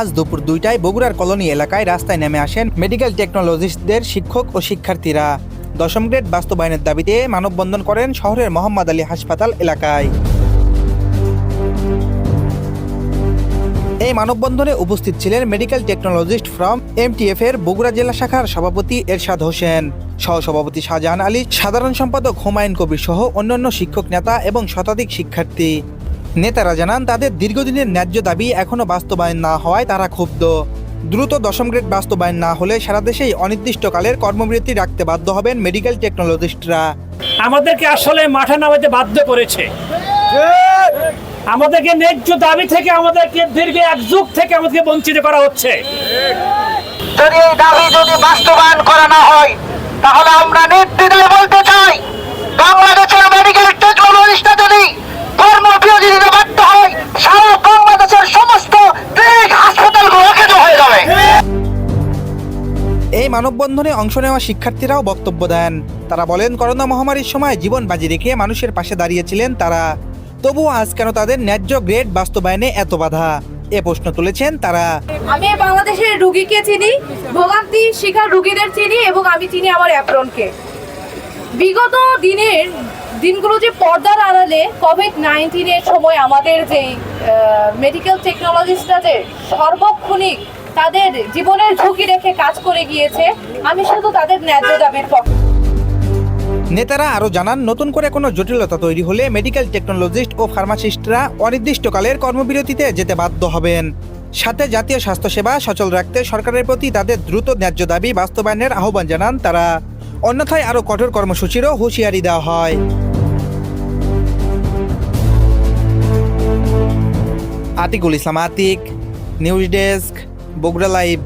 আজ দুপুর দুইটায় বগুড়ার কলোনি এলাকায় রাস্তায় নেমে আসেন মেডিকেল টেকনোলজিস্টদের শিক্ষক ও শিক্ষার্থীরা। দশম গ্রেড বাস্তবায়নের দাবিতে মানববন্ধন করেন শহরের মোহাম্মদ আলী হাসপাতাল এলাকায়। এই মানববন্ধনে উপস্থিত ছিলেন মেডিকেল টেকনোলজিস্ট ফ্রম এমটিএফ এর বগুড়া জেলা শাখার সভাপতি এরশাদ হোসেন। সহসভাপতি শাহজাহান আলী, সাধারণ সম্পাদক হুমায়ুন কবির সহ অন্যান্য শিক্ষক নেতা এবং শতাধিক শিক্ষার্থী। নেতারা জানান তাদের দীর্ঘদিনের ন্যায্য দাবি এখনও বাস্তবায়ন না হওয়ায় তারা ক্ষুব্ধ। দ্রুত দশম গ্রেড বাস্তবায়ন না হলে সারা দেশেই অনির্দিষ্টকালের কর্মবিরতি রাখতে বাধ্য হবেন মেডিকেল টেকনোলজিস্টরা। আমাদেরকে আসলে মাঠে নামাতে বাধ্য করেছে। আমাদেরকে ন্যায্য দাবি থেকে আমাদেরকে দীর্ঘ এক যুগ থেকে আমাদেরকে বঞ্চিত করা হচ্ছে। যদি এই দাবি যদি বাস্তবায়ন করা না হয় তাহলে আমরা নির্দ্বিধায় বলতে মানববন্ধনে অংশ নেওয়া শিক্ষার্থীরাও বক্তব্য দেন। তারা বলেন, করোনা মহামারীর সময় জীবন বাজি রেখে মানুষের পাশে দাঁড়িয়েছিলেন তারা। তবুও আজ কেন তাদের ন্যায্য গ্রেড বাস্তবায়নে এত বাধা? এ প্রশ্ন তুলেছেন তারা। আমি বাংলাদেশের রুগীকে চিনি, ভোগান্তি শিকার রুগীদের চিনি এবং আমি চিনি আমার অ্যাপ্রনকে। বিগত দিনের দিনগুলো যে পর্দার আড়ালে কোভিড নাইন্টিনের সময় আমাদের যে মেডিকেল টেকনোলজিস্টরা যে সর্বক্ষণিক তাদের জীবনের ঝুঁকি রেখে কাজ করে গিয়েছে, আমি শুধু তাদের ন্যায্য দাবির পক্ষে। নেতারা আরও জানান, নতুন করে কোনো জটিলতা তৈরি হলে মেডিকেল টেকনোলজিস্ট ও ফার্মাসিস্টরা অনির্দিষ্টকালের কর্মবিরতিতে যেতে বাধ্য হবেন। সাথে জাতীয় স্বাস্থ্যসেবা সচল রাখতে সরকারের প্রতি তাদের দ্রুত ন্যায্য দাবি বাস্তবায়নের আহ্বান জানান তারা। অন্যথায় আরও কঠোর কর্মসূচিরও হুঁশিয়ারি দেওয়া হয়। Atikul Islam Atik, news desk. Bogura live.